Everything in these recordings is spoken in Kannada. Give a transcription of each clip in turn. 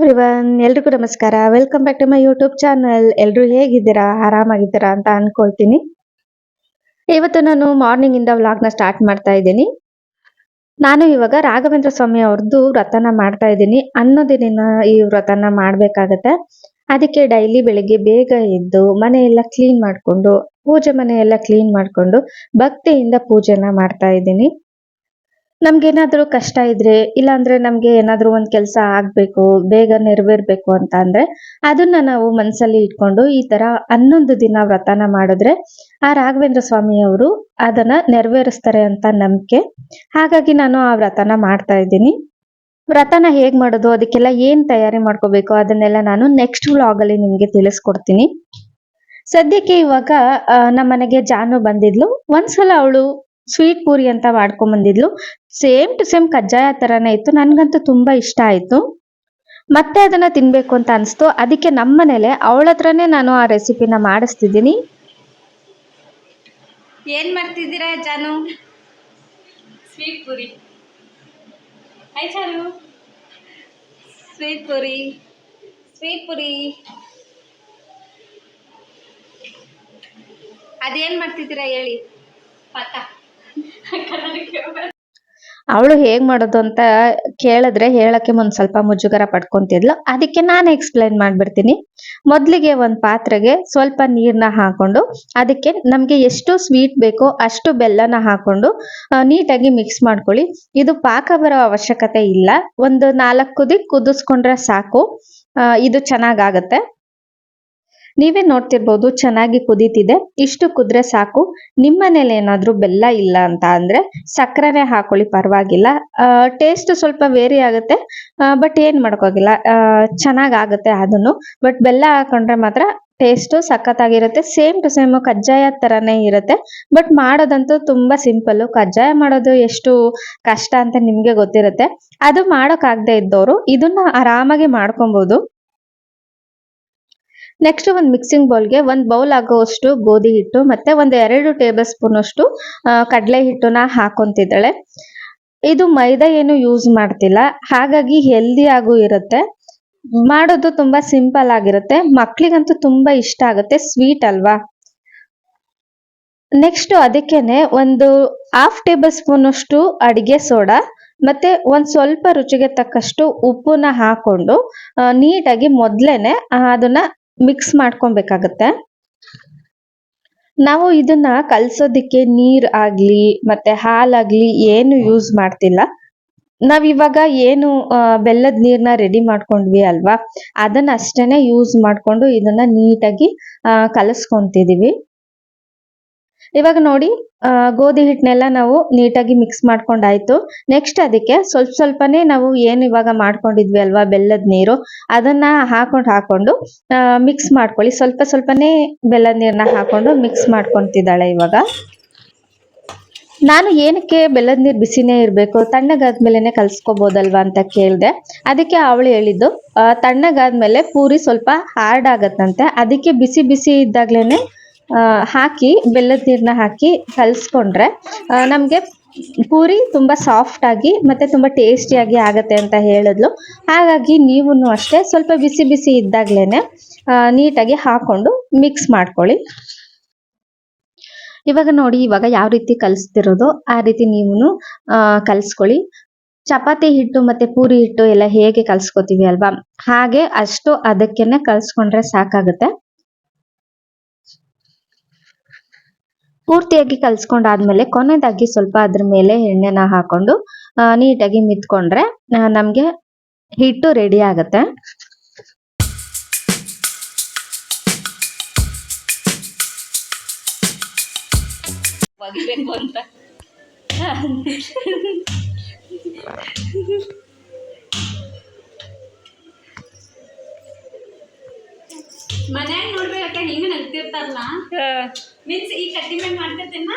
ಹಾಯ್ ಎವ್ರಿವನ್ ಎಲ್ರಿಗೂ ನಮಸ್ಕಾರ. Welcome back to my YouTube channel ಎಲ್ಲರೂ ಹೇಗಿದ್ದೀರಾ? ಆರಾಮಾಗಿದ್ದೀರಾ ಅಂತ ಅನ್ಕೊಳ್ತೀನಿ. ಇವತ್ತು ನಾನು ಮಾರ್ನಿಂಗ್ ಇಂದ ವ್ಲಾಗ್ನ ಸ್ಟಾರ್ಟ್ ಮಾಡ್ತಾ ಇದ್ದೀನಿ. ನಾನು ಇವಾಗ ರಾಘವೇಂದ್ರ ಸ್ವಾಮಿ ಅವ್ರದ್ದು ವ್ರತನ ಮಾಡ್ತಾ ಇದ್ದೀನಿ. ಅನ್ನೋದಿನ ಈ ವ್ರತನ ಮಾಡ್ಬೇಕಾಗತ್ತೆ. ಅದಕ್ಕೆ ಡೈಲಿ ಬೆಳಿಗ್ಗೆ ಬೇಗ ಎದ್ದು ಮನೆ ಎಲ್ಲ ಕ್ಲೀನ್ ಮಾಡ್ಕೊಂಡು, ಪೂಜೆ ಮನೆ ಎಲ್ಲ ಕ್ಲೀನ್ ಮಾಡ್ಕೊಂಡು ಭಕ್ತಿಯಿಂದ ಪೂಜೆನ ಮಾಡ್ತಾ ಇದ್ದೀನಿ. ನಮ್ಗೇನಾದ್ರೂ ಕಷ್ಟ ಇದ್ರೆ, ಇಲ್ಲಾಂದ್ರೆ ನಮ್ಗೆ ಏನಾದರೂ ಒಂದ್ ಕೆಲಸ ಆಗ್ಬೇಕು, ಬೇಗ ನೆರವೇರ್ಬೇಕು ಅಂತ ಅಂದ್ರೆ ಅದನ್ನ ನಾವು ಮನಸ್ಸಲ್ಲಿ ಇಟ್ಕೊಂಡು ಈ ತರ ಹನ್ನೊಂದು ದಿನ ವ್ರತನ ಮಾಡಿದ್ರೆ ಆ ರಾಘವೇಂದ್ರ ಸ್ವಾಮಿ ಅವರು ಅದನ್ನ ನೆರವೇರಿಸ್ತಾರೆ ಅಂತ ನಂಬಿಕೆ. ಹಾಗಾಗಿ ನಾನು ಆ ವ್ರತನ ಮಾಡ್ತಾ ಇದ್ದೀನಿ. ವ್ರತನ ಹೇಗ್ ಮಾಡೋದು, ಅದಕ್ಕೆಲ್ಲ ಏನ್ ತಯಾರಿ ಮಾಡ್ಕೋಬೇಕು ಅದನ್ನೆಲ್ಲ ನಾನು ನೆಕ್ಸ್ಟ್ ವ್ಲಾಗ್ ಅಲ್ಲಿ ನಿಮ್ಗೆ ತಿಳಿಸ್ಕೊಡ್ತೀನಿ. ಸದ್ಯಕ್ಕೆ ಇವಾಗ ನಮ್ಮನೆಗೆ ನಮ್ಮ ಮನೆಗೆ ಜಾನು ಬಂದಿದ್ಲು. ಒಂದ್ಸಲ ಅವಳು ಸ್ವೀಟ್ ಪೂರಿ ಅಂತ ಮಾಡ್ಕೊಂಡ್ ಬಂದಿದ್ಲು ಸೇಮ್ ಟು ಸೇಮ್ ಕಜ್ಜಾಯ ತರನೇ ಇತ್ತು. ನನ್ಗಂತೂ ತುಂಬಾ ಇಷ್ಟ ಆಯ್ತು. ಮತ್ತೆ ಅದನ್ನ ತಿನ್ಬೇಕು ಅಂತ ಅನಿಸ್ತು. ಅದಕ್ಕೆ ನಮ್ಮ ಮನೇಲೆ ಅವಳ ಹತ್ರನೇ ನಾನು ಆ ರೆಸಿಪಿನ ಮಾಡಿಸ್ತಿದ್ದೀನಿ. ಏನ್ ಮಾಡ್ತಿದ್ದೀರಾ ಜಾನು? ಸ್ವೀಟ್ ಪುರಿ. ಚಾಲು ಸ್ವೀಟ್ ಪುರಿ. ಸ್ವೀಟ್ ಪುರಿ. ಅದೇನ್ ಮಾಡ್ತಿದ್ದೀರಾ ಹೇಳಿ? ಪಾಕ ಅವಳು ಹೇಗ್ ಮಾಡೋದು ಅಂತ ಕೇಳಿದ್ರೆ ಹೇಳಕ್ಕೆ ಒಂದ್ ಸ್ವಲ್ಪ ಮುಜುಗರ ಪಡ್ಕೊಂತಿದ್ಲು. ಅದಕ್ಕೆ ನಾನು ಎಕ್ಸ್ಪ್ಲೈನ್ ಮಾಡ್ಬಿಡ್ತೀನಿ. ಮೊದ್ಲಿಗೆ ಒಂದ್ ಪಾತ್ರೆಗೆ ಸ್ವಲ್ಪ ನೀರ್ನ ಹಾಕೊಂಡು ಅದಕ್ಕೆ ನಮ್ಗೆ ಎಷ್ಟು ಸ್ವೀಟ್ ಬೇಕೋ ಅಷ್ಟು ಬೆಲ್ಲನ ಹಾಕೊಂಡು ನೀಟಾಗಿ ಮಿಕ್ಸ್ ಮಾಡ್ಕೊಳ್ಳಿ. ಇದು ಪಾಕ ಬರೋ ಅವಶ್ಯಕತೆ ಇಲ್ಲ. ಒಂದು ನಾಲ್ಕು ದಿಕ್ ಕುದಿಸ್ಕೊಂಡ್ರೆ ಸಾಕು. ಇದು ಚೆನ್ನಾಗಾಗತ್ತೆ. ನೀವೇ ನೋಡ್ತಿರ್ಬೋದು ಚೆನ್ನಾಗಿ ಕುದೀತಿದೆ. ಇಷ್ಟು ಕುದ್ರೆ ಸಾಕು. ನಿಮ್ಮ ಮನೇಲಿ ಏನಾದರೂ ಬೆಲ್ಲ ಇಲ್ಲ ಅಂತ ಅಂದರೆ ಸಕ್ಕರೆನೆ ಹಾಕೊಳ್ಳಿ, ಪರವಾಗಿಲ್ಲ. ಟೇಸ್ಟ್ ಸ್ವಲ್ಪ ವೇರಿ ಆಗುತ್ತೆ. ಬಟ್ ಏನ್ ಮಾಡ್ಕೋಗಿಲ್ಲ. ಚೆನ್ನಾಗಾಗುತ್ತೆ ಅದನ್ನು. ಬಟ್ ಬೆಲ್ಲ ಹಾಕೊಂಡ್ರೆ ಮಾತ್ರ ಟೇಸ್ಟು ಸಖತ್ತಾಗಿರುತ್ತೆ. ಸೇಮ್ ಟು ಸೇಮ್ ಕಜ್ಜಾಯ ಥರನೇ ಇರುತ್ತೆ. ಬಟ್ ಮಾಡೋದಂತೂ ತುಂಬಾ ಸಿಂಪಲ್ ಕಜ್ಜಾಯ ಮಾಡೋದು ಎಷ್ಟು ಕಷ್ಟ ಅಂತ ನಿಮಗೆ ಗೊತ್ತಿರುತ್ತೆ. ಅದು ಮಾಡೋಕ್ಕಾಗದೇ ಇದ್ದವರು ಇದನ್ನ ಆರಾಮಾಗಿ ಮಾಡ್ಕೊಬಹುದು ನೆಕ್ಸ್ಟ್ ಒಂದು ಮಿಕ್ಸಿಂಗ್ ಬೌಲ್ಗೆ ಒಂದು ಬೌಲ್ ಆಗೋವಷ್ಟು ಗೋಧಿ ಹಿಟ್ಟು, ಮತ್ತೆ ಒಂದು ಎರಡು ಟೇಬಲ್ ಸ್ಪೂನ್ ಅಷ್ಟು ಕಡಲೆ ಹಿಟ್ಟನ್ನ ಹಾಕೊಂತಿದ್ದಾಳೆ. ಇದು ಮೈದಾ ಏನು ಯೂಸ್ ಮಾಡ್ತಿಲ್ಲ. ಹಾಗಾಗಿ ಹೆಲ್ದಿ ಆಗು ಇರುತ್ತೆ. ಮಾಡೋದು ತುಂಬಾ ಸಿಂಪಲ್ ಆಗಿರುತ್ತೆ. ಮಕ್ಳಿಗಂತೂ ತುಂಬಾ ಇಷ್ಟ ಆಗುತ್ತೆ. ಸ್ವೀಟ್ ಅಲ್ವಾ? ನೆಕ್ಸ್ಟ್ ಅದಕ್ಕೇನೆ ಒಂದು ಹಾಫ್ ಟೇಬಲ್ ಸ್ಪೂನ್ ಅಷ್ಟು ಅಡಿಗೆ ಸೋಡಾ, ಮತ್ತೆ ಒಂದ್ ಸ್ವಲ್ಪ ರುಚಿಗೆ ತಕ್ಕಷ್ಟು ಉಪ್ಪನ್ನ ಹಾಕೊಂಡು ನೀಟಾಗಿ ಮೊದ್ಲೇನೆ ಅದನ್ನ ಮಿಕ್ಸ್ ಮಾಡ್ಕೊಬೇಕಾಗತ್ತೆ. ನಾವು ಇದನ್ನ ಕಲ್ಸೋದಿಕ್ಕೆ ನೀರ್ ಆಗ್ಲಿ, ಮತ್ತೆ ಹಾಲಾಗ್ಲಿ ಏನು ಯೂಸ್ ಮಾಡ್ತಿಲ್ಲ. ನಾವ್ ಇವಾಗ ಏನು ಬೆಲ್ಲದ ನೀರ್ನ ರೆಡಿ ಮಾಡ್ಕೊಂಡ್ವಿ ಅಲ್ವಾ? ಅದನ್ನ ಅಷ್ಟೇನೆ ಯೂಸ್ ಮಾಡ್ಕೊಂಡು ಇದನ್ನ ನೀಟಾಗಿ ಕಲಸ್ಕೊಂತಿದೀವಿ. ಇವಾಗ ನೋಡಿ ಗೋಧಿ ಹಿಟ್ಟನ್ನೆಲ್ಲ ನಾವು ನೀಟಾಗಿ ಮಿಕ್ಸ್ ಮಾಡ್ಕೊಂಡಾಯ್ತು. ನೆಕ್ಸ್ಟ್ ಅದಕ್ಕೆ ಸ್ವಲ್ಪ ಸ್ವಲ್ಪನೇ ನಾವು ಏನು ಇವಾಗ ಮಾಡ್ಕೊಂಡಿದ್ವಿ ಅಲ್ವಾ ಬೆಲ್ಲದ ನೀರು ಅದನ್ನ ಹಾಕೊಂಡು ಹಾಕೊಂಡು ಮಿಕ್ಸ್ ಮಾಡ್ಕೊಳ್ಳಿ. ಸ್ವಲ್ಪ ಸ್ವಲ್ಪನೇ ಬೆಲ್ಲದ ನೀರನ್ನ ಹಾಕೊಂಡು ಮಿಕ್ಸ್ ಮಾಡ್ಕೊತಿದ್ದಾಳೆ ಇವಾಗ. ನಾನು ಏನಕ್ಕೆ ಬೆಲ್ಲದ ನೀರು ಬಿಸಿನೇ ಇರಬೇಕು ತಣ್ಣಗಾದ್ಮೇಲೆ ಕಲ್ಸ್ಕೊಬೋದಲ್ವಾ ಅಂತ ಕೇಳಿದೆ. ಅದಕ್ಕೆ ಅವಳು ಹೇಳಿದ್ದು ತಣ್ಣಗಾದ್ಮೇಲೆ ಪೂರಿ ಸ್ವಲ್ಪ ಹಾರ್ಡ್ ಆಗತ್ತಂತೆ. ಅದಕ್ಕೆ ಬಿಸಿ ಬಿಸಿ ಇದ್ದಾಗ್ಲೇನೆ ಆ, ಹಾಕಿ ಬೆಲ್ಲದ ನೀರನ್ನ ಹಾಕಿ ಕಲ್ಸ್ಕೊಂಡ್ರೆ ನಮಗೆ ಪೂರಿ ತುಂಬಾ ಸಾಫ್ಟ್ ಆಗಿ ಮತ್ತೆ ತುಂಬಾ ಟೇಸ್ಟಿಯಾಗಿ ಆಗತ್ತೆ ಅಂತ ಹೇಳಿದ್ಲು. ಹಾಗಾಗಿ ನೀವು ಅಷ್ಟೇ ಸ್ವಲ್ಪ ಬಿಸಿ ಬಿಸಿ ಇದ್ದಾಗ್ಲೇನೆ ಆ, ನೀಟಾಗಿ ಹಾಕೊಂಡು ಮಿಕ್ಸ್ ಮಾಡ್ಕೊಳ್ಳಿ. ಇವಾಗ ನೋಡಿ ಇವಾಗ ಯಾವ ರೀತಿ ಕಲಿಸ್ತಿರೋದು ಆ ರೀತಿ ನೀವು ಕಲಿಸ್ಕೊಳ್ಳಿ. ಚಪಾತಿ ಹಿಟ್ಟು ಮತ್ತೆ ಪೂರಿ ಹಿಟ್ಟು ಎಲ್ಲ ಹೇಗೆ ಕಲ್ಸ್ಕೊತೀವಿ ಅಲ್ವಾ? ಹಾಗೆ ಅಷ್ಟು ಅದಕ್ಕೆನೆ ಕಲ್ಸ್ಕೊಂಡ್ರೆ ಸಾಕಾಗುತ್ತೆ. ಪೂರ್ತಿಯಾಗಿ ಕಲ್ಸ್ಕೊಂಡಾದ್ಮೇಲೆ ಕೊನೆಯದಾಗಿ ಸ್ವಲ್ಪ ಅದ್ರ ಮೇಲೆ ಎಣ್ಣೆನ ಹಾಕೊಂಡು ನೀಟಾಗಿ ಮಿತ್ಕೊಂಡ್ರೆ ನಮಗೆ ಹಿಟ್ಟು ರೆಡಿ ಆಗುತ್ತೆ. ಅಂತ. ಮನ್ಯಾಗ ನೋಡ್ಬೇಕ ಹಿಂಗ ನಗ್ತಿರ್ತಾರಲ್ಲ? ಮೀನ್ಸ್ ಈ ಕಟ್ಟಿ ಮೇಲೆ ಮಾಡ್ತಿರ್ತೇನ?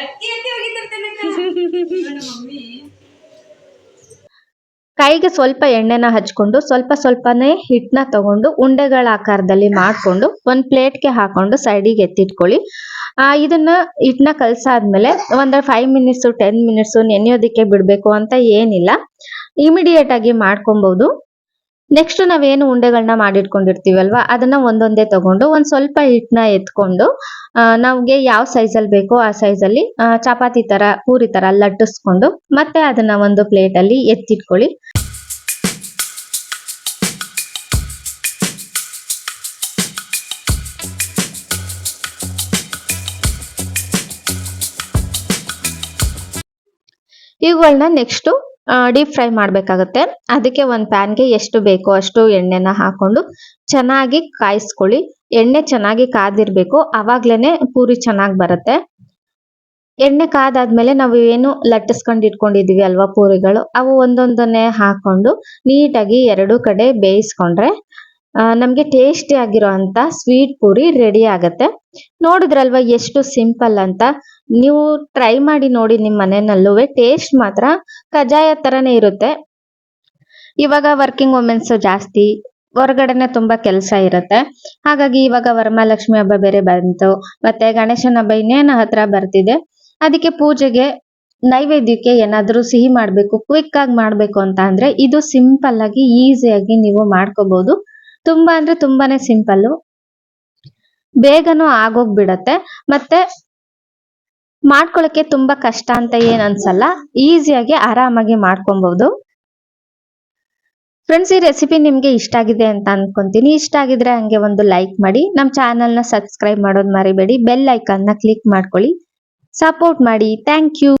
ಎತ್ತಿ ಎತ್ತಿ ಹೋಗಿತಿರ್ತೇನೆ ಮಮ್ಮಿ. ಕೈಗೆ ಸ್ವಲ್ಪ ಎಣ್ಣೆನ ಹಚ್ಕೊಂಡು ಸ್ವಲ್ಪ ಸ್ವಲ್ಪನೇ ಹಿಟ್ಟನ್ನ ತಗೊಂಡು ಉಂಡೆಗಳ ಆಕಾರದಲ್ಲಿ ಮಾಡ್ಕೊಂಡು ಒಂದ್ ಪ್ಲೇಟ್ಗೆ ಹಾಕೊಂಡು ಸೈಡಿಗೆ ಎತ್ತಿಟ್ಕೊಳ್ಳಿ. ಆ ಇದನ್ನ ಹಿಟ್ಟನ್ನ ಕಲಸಾದ್ಮೇಲೆ ಒಂದು ಫೈವ್ ಮಿನಿಟ್ಸ್ ಟೆನ್ ಮಿನಿಟ್ಸ್ ನೆನೆಯೋದಿಕ್ಕೆ ಬಿಡ್ಬೇಕು ಅಂತ ಏನಿಲ್ಲ. ಇಮಿಡಿಯೇಟ್ ಆಗಿ ಮಾಡ್ಕೊಬಹುದು ನೆಕ್ಸ್ಟ್ ನಾವೇನು ಉಂಡೆಗಳನ್ನ ಮಾಡಿಟ್ಕೊಂಡಿರ್ತೀವಲ್ವಾ? ಅದನ್ನ ಒಂದೊಂದೇ ತಗೊಂಡು ಒಂದ್ ಸ್ವಲ್ಪ ಹಿಟ್ಟನ್ನ ಎತ್ಕೊಂಡು ನಮ್ಗೆ ಯಾವ ಅಲ್ಲಿ ಬೇಕೋ ಆ ಸೈಜ್ ಅಲ್ಲಿ ಚಪಾತಿ ತರ, ಪೂರಿ ತರ ಲಟ್ಟಿಸ್ಕೊಂಡು ಮತ್ತೆ ಅದನ್ನ ಒಂದು ಪ್ಲೇಟ್ ಅಲ್ಲಿ ಎತ್ತಿಟ್ಕೊಳ್ಳಿ. ಇವುಗಳನ್ನ ನೆಕ್ಸ್ಟ್ ಡೀಪ್ ಫ್ರೈ ಮಾಡಬೇಕಾಗತ್ತೆ. ಅದಕ್ಕೆ ಒಂದು ಪ್ಯಾನ್ಗೆ ಎಷ್ಟು ಬೇಕೋ ಅಷ್ಟು ಎಣ್ಣೆನ ಹಾಕೊಂಡು ಚೆನ್ನಾಗಿ ಕಾಯಿಸ್ಕೊಳ್ಳಿ. ಎಣ್ಣೆ ಚೆನ್ನಾಗಿ ಕಾದಿರ್ಬೇಕು. ಅವಾಗ್ಲೇನೆ ಪೂರಿ ಚೆನ್ನಾಗಿ ಬರುತ್ತೆ. ಎಣ್ಣೆ ಕಾದಾದ್ಮೇಲೆ ನಾವು ಏನು ಲಟ್ಟಿಸ್ಕೊಂಡು ಇಟ್ಕೊಂಡಿದೀವಿ ಅಲ್ವಾ ಪೂರಿಗಳು? ಅವು ಒಂದೊಂದನ್ನೇ ಹಾಕೊಂಡು ನೀಟಾಗಿ ಎರಡು ಕಡೆ ಬೇಯಿಸ್ಕೊಂಡ್ರೆ ನಮ್ಗೆ ಟೇಸ್ಟಿ ಆಗಿರೋ ಅಂತ ಸ್ವೀಟ್ ಪೂರಿ ರೆಡಿ ಆಗತ್ತೆ. ನೋಡಿದ್ರಲ್ವಾ ಎಷ್ಟು ಸಿಂಪಲ್ ಅಂತ? ನೀವು ಟ್ರೈ ಮಾಡಿ ನೋಡಿ ನಿಮ್ಮ ಮನೆಯಲ್ಲೂ ಟೇಸ್ಟ್ ಮಾತ್ರ ಕಜಾಯ ತರನೇ ಇರುತ್ತೆ. ಇವಾಗ ವರ್ಕಿಂಗ್ ವುಮೆನ್ಸ್ ಜಾಸ್ತಿ, ಹೊರಗಡೆನೆ ತುಂಬಾ ಕೆಲಸ ಇರುತ್ತೆ. ಹಾಗಾಗಿ ಇವಾಗ ವರಮಹಾಲಕ್ಷ್ಮಿ ಹಬ್ಬ ಬೇರೆ ಬಂತು, ಮತ್ತೆ ಗಣೇಶನ ಹಬ್ಬ ಇನ್ನೇನು ಹತ್ರ ಬರ್ತಿದೆ. ಅದಕ್ಕೆ ಪೂಜೆಗೆ, ನೈವೇದ್ಯಕ್ಕೆ ಏನಾದರೂ ಸಿಹಿ ಮಾಡ್ಬೇಕು ಕ್ವಿಕ್ ಆಗಿ ಮಾಡ್ಬೇಕು ಅಂತ ಅಂದ್ರೆ ಇದು ಸಿಂಪಲ್ ಆಗಿ ಈಸಿಯಾಗಿ ನೀವು ಮಾಡ್ಕೋಬಹುದು ತುಂಬಾ ಅಂದ್ರೆ ತುಂಬಾನೇ ಸಿಂಪಲ್ ಬೇಗನೂ ಆಗೋಗ್ಬಿಡತ್ತೆ. ಮತ್ತೆ ಮಾಡ್ಕೊಳಕ್ಕೆ ತುಂಬಾ ಕಷ್ಟ ಅಂತ ಏನ್ ಅನ್ಸಲ್ಲ. ಈಸಿಯಾಗಿ ಆರಾಮಾಗಿ ಮಾಡ್ಕೊಬಹುದು ಫ್ರೆಂಡ್ಸ್ ಈ ರೆಸಿಪಿ ನಿಮ್ಗೆ ಇಷ್ಟ ಆಗಿದೆ ಅಂತ ಅನ್ಕೊಂತೀನಿ. ಇಷ್ಟ ಆಗಿದ್ರೆ ಹಂಗೆ ಒಂದು ಲೈಕ್ ಮಾಡಿ. ನಮ್ಮ ನ ಸಬ್ಸ್ಕ್ರೈಬ್ ಮಾಡೋದು ಮರಿಬೇಡಿ. ಬೆಲ್ ಐಕನ್ನ ಕ್ಲಿಕ್ ಮಾಡ್ಕೊಳ್ಳಿ. ಸಪೋರ್ಟ್ ಮಾಡಿ. Thank you